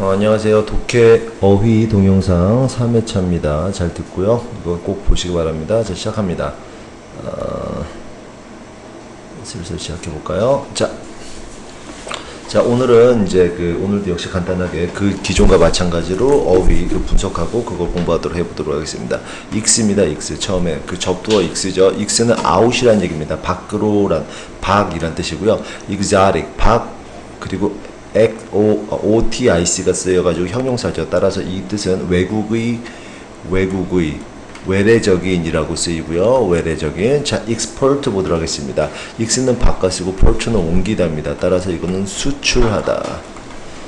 어, 안녕하세요. 독해 어휘 동영상 3회차입니다. 잘 듣고요. 이거 꼭 보시기 바랍니다. 자, 시작합니다. 어, 슬슬 시작해 볼까요? 자, 자 오늘은 이제 그 오늘도 역시 간단하게 그 기존과 마찬가지로 어휘 그 분석하고 그걸 공부하도록 해보도록 하겠습니다. 익스입니다. 익스 처음에 그 접두어 익스죠. 익스는 아웃이란 얘기입니다. 밖으로란 박이란 뜻이고요. exotic 박 그리고 엑, 오, o t i c가 쓰여가지고 형용사죠. 따라서 이 뜻은 외국의 외국의 외래적인이라고 쓰이고요. 외래적인. 자, export 보도록 하겠습니다. ex는 바꿔쓰고 port는 옮기다입니다. 따라서 이거는 수출하다.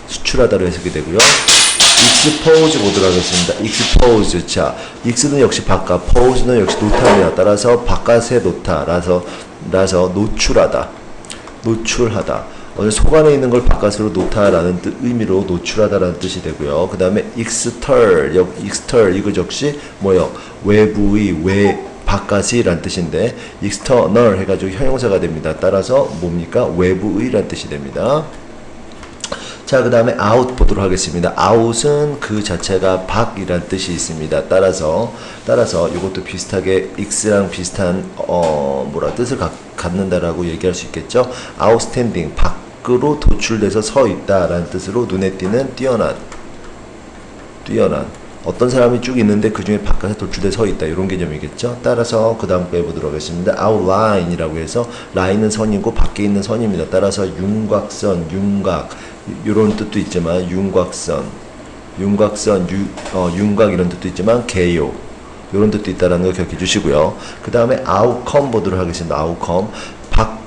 수출하다로 해석이 되고요. expose 보도록 하겠습니다. expose. 자, ex는 역시 바깥, pose는 역시 놓다입니다. 따라서 바깥에 놓다라서 라서 노출하다. 노출하다. 어느 속 안에 있는 걸 바깥으로 놓다라는 뜻, 의미로 노출하다라는 뜻이 되고요. 그 다음에 exter, 역, exter 이거 역시 뭐요? 외부의 외 바깥이란 뜻인데 external 해가지고 형용사가 됩니다. 따라서 뭡니까? 외부의란 뜻이 됩니다. 자, 그 다음에 out 보도록 하겠습니다. out은 그 자체가 밖이란 뜻이 있습니다. 따라서, 따라서 이것도 비슷하게 x랑 비슷한, 어, 뭐라 뜻을 갖, 갖는다라고 얘기할 수 있겠죠. outstanding, 밖 으로 도출돼서 서 있다라는 뜻으로 눈에 띄는 뛰어난, 뛰어난. 어떤 사람이 쭉 있는데 그 중에 바깥에 도출돼 서 있다 이런 개념이겠죠. 따라서 그 다음 거 보도록 하겠습니다. outline이라고 해서 라인은 선이고 밖에 있는 선입니다. 따라서 윤곽선, 윤곽 이런 뜻도 있지만 윤곽선, 윤곽선, 유, 어, 윤곽 이런 뜻도 있지만 개요 이런 뜻도 있다라는 거 기억해 주시고요. 그 다음에 outcome 보도록 하겠습니다. outcome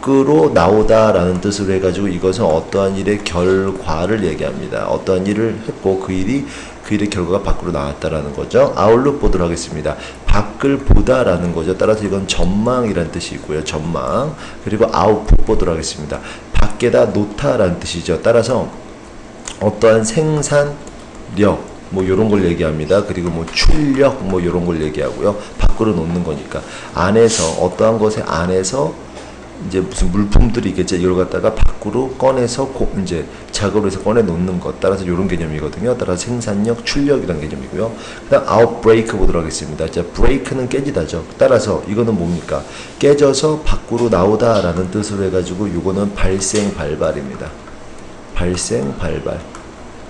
밖으로 나오다라는 뜻으로 해가지고 이것은 어떠한 일의 결과를 얘기합니다. 어떠한 일을 했고 그 일이 그 일의 결과가 밖으로 나왔다라는 거죠. 아웃룩 보도록 하겠습니다. 밖을 보다라는 거죠. 따라서 이건 전망이란 뜻이고요. 전망. 그리고 아웃풋 보도록 하겠습니다. 밖에다 놓다라는 뜻이죠. 따라서 어떠한 생산력 뭐 이런 걸 얘기합니다. 그리고 뭐 출력 뭐 이런 걸 얘기하고요. 밖으로 놓는 거니까 안에서 어떠한 것의 안에서 이제 무슨 물품들이 있겠죠. 이걸 갖다가 밖으로 꺼내서 고, 이제 작업을 해서 꺼내 놓는 것 따라서 이런 개념이거든요. 따라서 생산력, 출력이라는 개념이고요. 그 다음 outbreak 보도록 하겠습니다. 자, break는 깨지다죠. 따라서 이거는 뭡니까? 깨져서 밖으로 나오다라는 뜻으로 해가지고 이거는 발생 발발입니다. 발생 발발.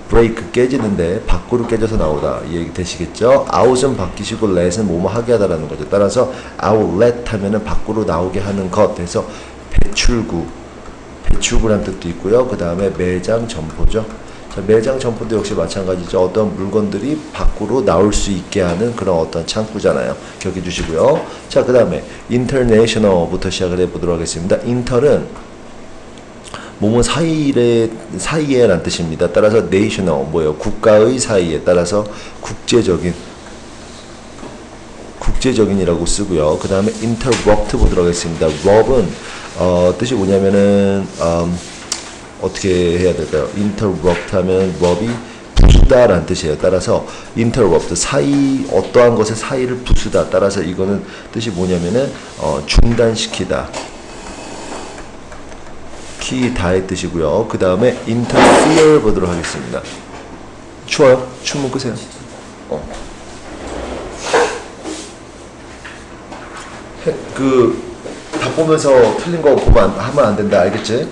브레이크 깨지는데 밖으로 깨져서 나오다 이 얘기 되시겠죠? out은 바뀌시고 let은 뭐뭐 하게 하다라는 거죠. 따라서 outlet 하면은 밖으로 나오게 하는 것 해서 배출구 배출구란 뜻도 있고요. 그 다음에 매장 점포죠. 자, 매장 점포도 역시 마찬가지죠. 어떤 물건들이 밖으로 나올 수 있게 하는 그런 어떤 창구잖아요. 기억해 주시고요. 자, 그 다음에 international부터 시작을 해보도록 하겠습니다. inter는 뭐뭐 사이에 사이에란 뜻입니다. 따라서 national 뭐요 국가의 사이에 따라서 국제적인 국제적인이라고 쓰고요. 그 다음에 interrupt 보도록 하겠습니다. rub은 어, 뜻이 뭐냐면은 음, 어떻게 해야 될까요? interrupt 하면 rub이 부수다라는 뜻이에요. 따라서 interrupt 사이 어떠한 것의 사이를 부수다. 따라서 이거는 뜻이 뭐냐면은 어, 중단시키다. 키 다의 뜻이고요. 그 다음에 interfere 보도록 하겠습니다. 추워요? 춤은 끄세요. 어. 그다 보면서 틀린 거 보면 안- 하면 안 된다. 알겠지?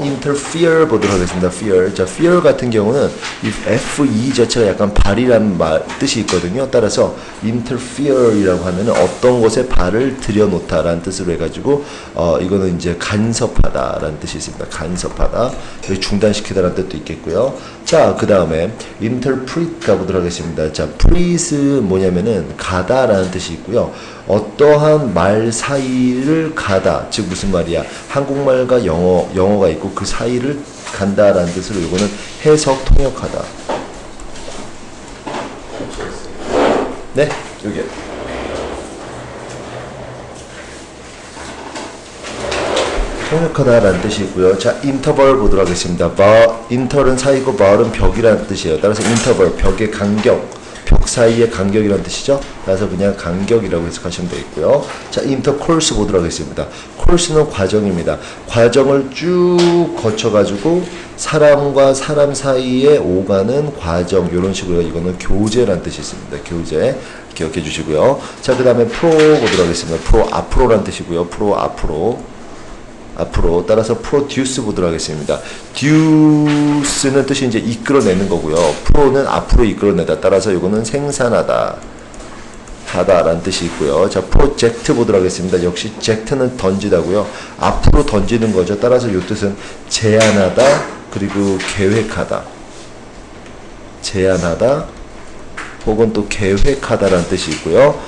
자, interfere 보도록 하겠습니다. fear. 자, fear 같은 경우는 이 fe 자체가 약간 발이라는 말 뜻이 있거든요. 따라서 interfere이라고 하면은 어떤 것에 발을 들여놓다라는 뜻으로 해가지고 어 이거는 이제 간섭하다라는 뜻이 있습니다. 간섭하다, 중단시키다라는 뜻도 있겠고요. 자, 그 다음에 interpret 가보도록 하겠습니다. 자, pre는 뭐냐면은 가다라는 뜻이 있고요. 어떠한 말 사이를 가다, 즉 무슨 말이야? 한국말과 영어, 영어가 있고 그 사이를 간다라는 뜻으로 이거는 해석 통역하다. 네, 여기요. 통역하다라는 뜻이 있고요. 자, 인터벌 보도록 하겠습니다. 바, 인터는 사이고 벌은 벽이라는 뜻이에요. 따라서 인터벌, 벽의 간격, 벽 사이의 간격이라는 뜻이죠. 그래서 그냥 간격이라고 해석하시면 되겠고요. 자, 인터 콜스 보도록 하겠습니다. 콜스는 과정입니다. 과정을 쭉 거쳐가지고 사람과 사람 사이에 오가는 과정 이런 식으로 이거는 교제라는 뜻이 있습니다. 교제 기억해 주시고요. 자, 그 다음에 프로 보도록 하겠습니다. 프로 앞으로라는 뜻이고요. 프로 앞으로 앞으로 따라서 프로듀스 보도록 하겠습니다. 듀스는 뜻이 이제 이끌어내는 거고요. 프로는 앞으로 이끌어내다. 따라서 이거는 생산하다. 하다라는 뜻이 있고요. 자, 프로젝트 보도록 하겠습니다. 역시 젝트는 던지다고요. 앞으로 던지는 거죠. 따라서 이 뜻은 제안하다 그리고 계획하다. 제안하다 혹은 또 계획하다라는 뜻이 있고요.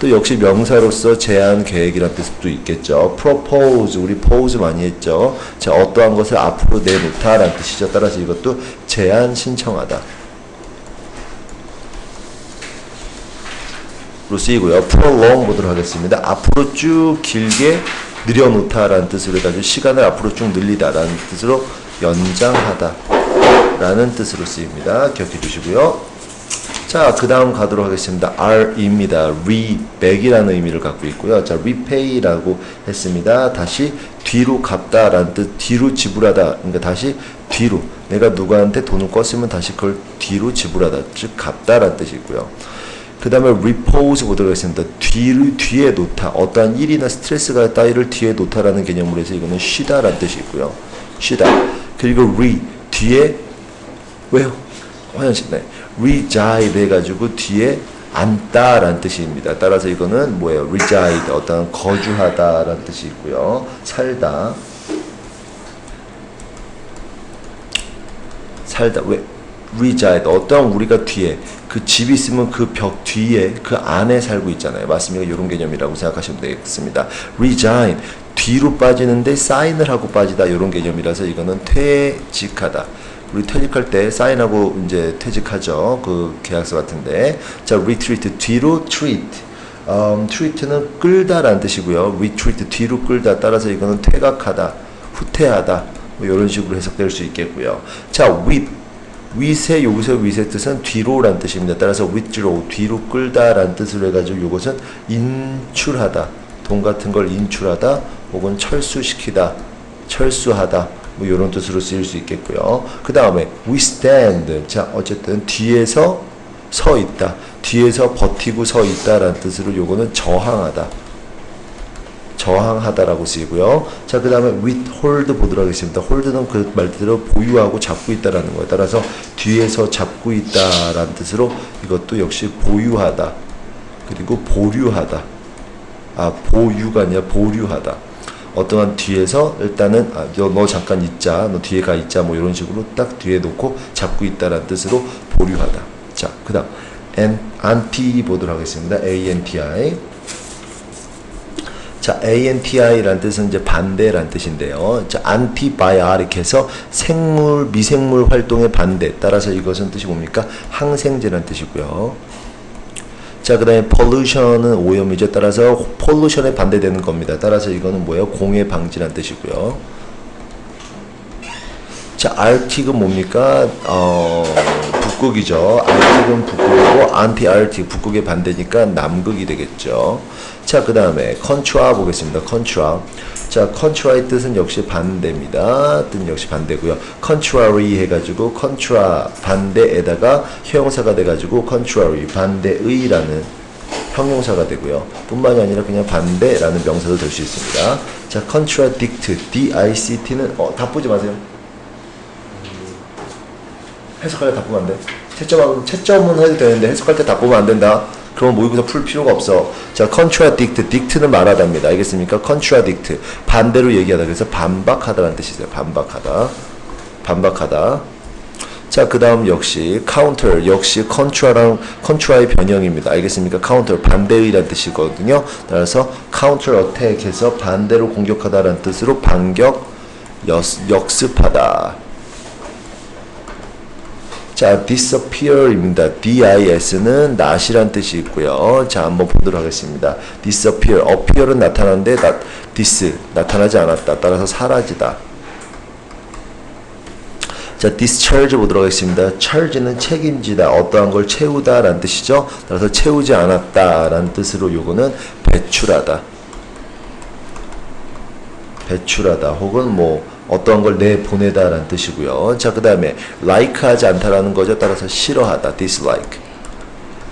또 역시 명사로서 제안 계획이라는 뜻도 있겠죠. propose 우리 pose 많이 했죠. 자 어떠한 것을 앞으로 내놓다라는 뜻이죠. 따라서 이것도 제안 신청하다. 로 쓰이고요. prolong 보도록 하겠습니다. 앞으로 쭉 길게 늘여놓다라는 뜻으로 해가지고 시간을 앞으로 쭉 늘리다라는 뜻으로 연장하다라는 뜻으로 쓰입니다. 기억해 주시고요. 자, 그 다음 가도록 하겠습니다. R입니다. reback이라는 의미를 갖고 있고요. 자, repay라고 했습니다. 다시 뒤로 갚다라는 뜻, 뒤로 지불하다. 그러니까 다시 뒤로. 내가 누구한테 돈을 껐으면 다시 그걸 뒤로 지불하다. 즉, 갚다라는 뜻이 있고요. 그 다음에 repose 보도록 하겠습니다. 뒤를 뒤에 놓다. 어떠한 일이나 스트레스가 따위를 뒤에 놓다라는 개념으로 해서 이거는 쉬다라는 뜻이 있고요. 쉬다. 그리고 re, 뒤에, 왜요? 화연씨, 네. Reside 해가지고 뒤에 앉다라는 뜻입니다. 따라서 이거는 뭐예요? reside, 어떤 거주하다라는 뜻이 있고요. 살다. 살다. 왜? reside. 어떤 우리가 뒤에 그 집이 있으면 그 벽 뒤에 그 안에 살고 있잖아요. 맞습니까? 이런 개념이라고 생각하시면 되겠습니다. resign. 뒤로 빠지는데 사인을 하고 빠지다 이런 개념이라서 이거는 퇴직하다. 우리 퇴직할 때 사인하고 이제 퇴직하죠. 그 계약서 같은데. 자, retreat 뒤로 treat. 음, treat는 끌다라는 뜻이고요. retreat 뒤로 끌다. 따라서 이거는 퇴각하다, 후퇴하다. 뭐 이런 식으로 해석될 수 있겠고요. 자, with 윗의 여기서 윗의 뜻은 뒤로라는 뜻입니다. 따라서 withdraw 뒤로 끌다라는 뜻으로 해가지고 이것은 인출하다 돈 같은 걸 인출하다 혹은 철수시키다 철수하다 뭐 이런 뜻으로 쓰일 수 있겠고요. 그 다음에 withstand 자 어쨌든 뒤에서 서 있다 뒤에서 버티고 서 있다라는 뜻으로 요거는 저항하다 저항하다라고 쓰이고요. 자, 그 다음에 withhold 보도록 하겠습니다. hold는 그 말대로 보유하고 잡고 있다라는 거예요. 따라서 뒤에서 잡고 있다라는 뜻으로 이것도 역시 보유하다. 그리고 보류하다. 아, 보유가 아니라 보류하다. 어떠한 뒤에서 일단은 아, 너, 너 잠깐 있자, 너 뒤에 가 있자, 뭐 이런 식으로 딱 뒤에 놓고 잡고 있다라는 뜻으로 보류하다. 자, 그 다음 an, anti 보도록 하겠습니다. A-N-T-I. 자, ANTI라는 뜻은 이제 반대라는 뜻인데요. 자, antibiotic 해서 생물, 미생물 활동의 반대. 따라서 이것은 뜻이 뭡니까? 항생제라는 뜻이고요. 자, 그 다음에 pollution은 오염이죠. 따라서 pollution에 반대되는 겁니다. 따라서 이거는 뭐예요? 공해 방지라는 뜻이고요. 자, Arctic은 뭡니까? 어, 북극이죠. Arctic은 북극이고, anti-Arctic, 북극의 반대니까 남극이 되겠죠. 자, 그 다음에 contra 보겠습니다. contra. 자, contra의 뜻은 역시 반대입니다. 뜻은 역시 반대고요. contrary 해가지고 contra 반대에다가 형용사가 돼가지고 contrary 반대의라는 형용사가 되고요. 뿐만이 아니라 그냥 반대라는 명사도 될 수 있습니다. 자, contradict, D-I-C-T는 어, 다 보지 마세요. 해석할 때 다 보면 안 돼. 채점은, 채점은 해도 되는데 해석할 때 다 보면 안 된다. 그럼 모의고사 풀 필요가 없어. 자, contradict, dict는 말하다입니다. 알겠습니까? contradict, 반대로 얘기하다. 그래서 반박하다라는 뜻이 있어요. 반박하다. 반박하다. 자, 그 다음 역시 counter, 역시 contra랑 contra의 변형입니다. 알겠습니까? counter, 반대의라는 뜻이거든요. 따라서 counter attack 해서 반대로 공격하다라는 뜻으로 반격, 역, 역습하다. 자, disappear입니다. dis는 not이란 뜻이 있고요. 자, 한번 보도록 하겠습니다. disappear, appear은 나타나는데 나, dis, 나타나지 않았다. 따라서 사라지다. 자, discharge 보도록 하겠습니다. charge는 책임지다, 어떠한 걸 채우다 라는 뜻이죠. 따라서 채우지 않았다 라는 뜻으로 요거는 배출하다. 배출하다 혹은 뭐 어떠한 걸 내보내다라는 뜻이고요. 자, 그 다음에 like하지 않다라는 거죠. 따라서 싫어하다, dislike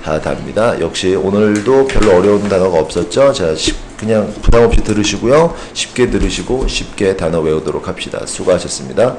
하다입니다. 역시 오늘도 별로 어려운 단어가 없었죠. 자, 쉽- 그냥 부담 없이 들으시고요. 쉽게 들으시고 쉽게 단어 외우도록 합시다. 수고하셨습니다.